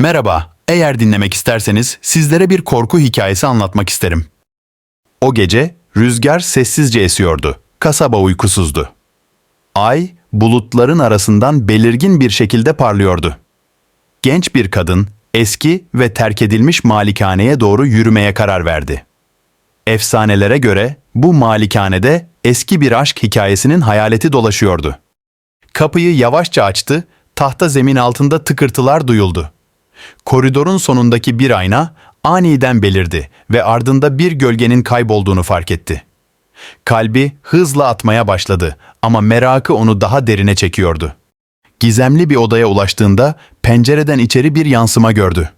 Merhaba, eğer dinlemek isterseniz sizlere bir korku hikayesi anlatmak isterim. O gece rüzgar sessizce esiyordu. Kasaba uykusuzdu. Ay bulutların arasından belirgin bir şekilde parlıyordu. Genç bir kadın eski ve terk edilmiş malikaneye doğru yürümeye karar verdi. Efsanelere göre bu malikanede eski bir aşk hikayesinin hayaleti dolaşıyordu. Kapıyı yavaşça açtı, tahta zemin altında tıkırtılar duyuldu. Koridorun sonundaki bir ayna aniden belirdi ve ardında bir gölgenin kaybolduğunu fark etti. Kalbi hızla atmaya başladı ama merakı onu daha derine çekiyordu. Gizemli bir odaya ulaştığında pencereden içeri bir yansıma gördü.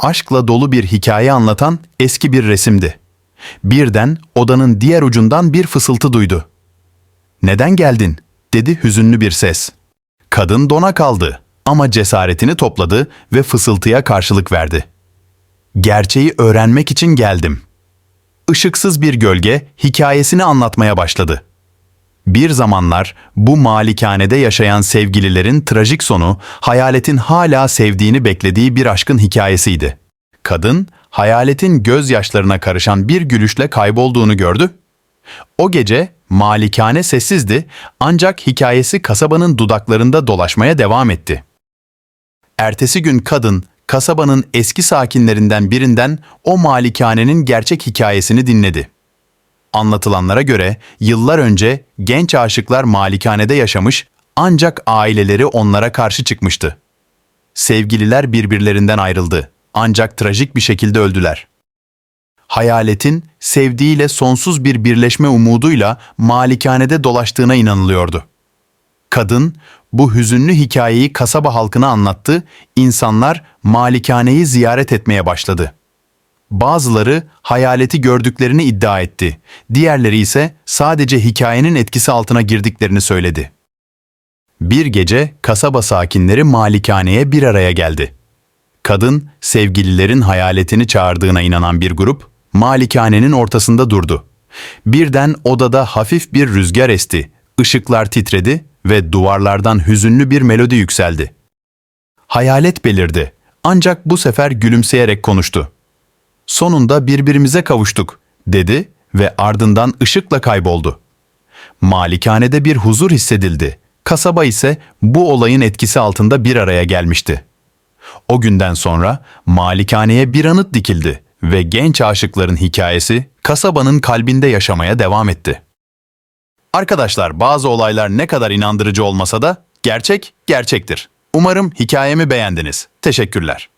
Aşkla dolu bir hikaye anlatan eski bir resimdi. Birden odanın diğer ucundan bir fısıltı duydu. "Neden geldin?" dedi hüzünlü bir ses. Kadın dona kaldı ama cesaretini topladı ve fısıltıya karşılık verdi. Gerçeği öğrenmek için geldim. Işıksız bir gölge hikayesini anlatmaya başladı. Bir zamanlar bu malikanede yaşayan sevgililerin trajik sonu hayaletin hala sevdiğini beklediği bir aşkın hikayesiydi. Kadın hayaletin gözyaşlarına karışan bir gülüşle kaybolduğunu gördü. O gece malikane sessizdi ancak hikayesi kasabanın dudaklarında dolaşmaya devam etti. Ertesi gün kadın kasabanın eski sakinlerinden birinden o malikanenin gerçek hikayesini dinledi. Anlatılanlara göre yıllar önce genç aşıklar malikanede yaşamış ancak aileleri onlara karşı çıkmıştı. Sevgililer birbirlerinden ayrıldı ancak trajik bir şekilde öldüler. Hayaletin sevdiğiyle sonsuz bir birleşme umuduyla malikanede dolaştığına inanılıyordu. Kadın bu hüzünlü hikayeyi kasaba halkına anlattı, insanlar malikaneyi ziyaret etmeye başladı. Bazıları hayaleti gördüklerini iddia etti, diğerleri ise sadece hikayenin etkisi altına girdiklerini söyledi. Bir gece kasaba sakinleri malikaneye bir araya geldi. Kadın, sevgililerin hayaletini çağırdığına inanan bir grup, malikanenin ortasında durdu. Birden odada hafif bir rüzgar esti, ışıklar titredi ve duvarlardan hüzünlü bir melodi yükseldi. Hayalet belirdi, ancak bu sefer gülümseyerek konuştu. Sonunda birbirimize kavuştuk, dedi ve ardından ışıkla kayboldu. Malikanede bir huzur hissedildi. Kasaba ise bu olayın etkisi altında bir araya gelmişti. O günden sonra malikaneye bir anıt dikildi ve genç aşıkların hikayesi kasabanın kalbinde yaşamaya devam etti. Arkadaşlar bazı olaylar ne kadar inandırıcı olmasa da gerçek gerçektir. Umarım hikayemi beğendiniz. Teşekkürler.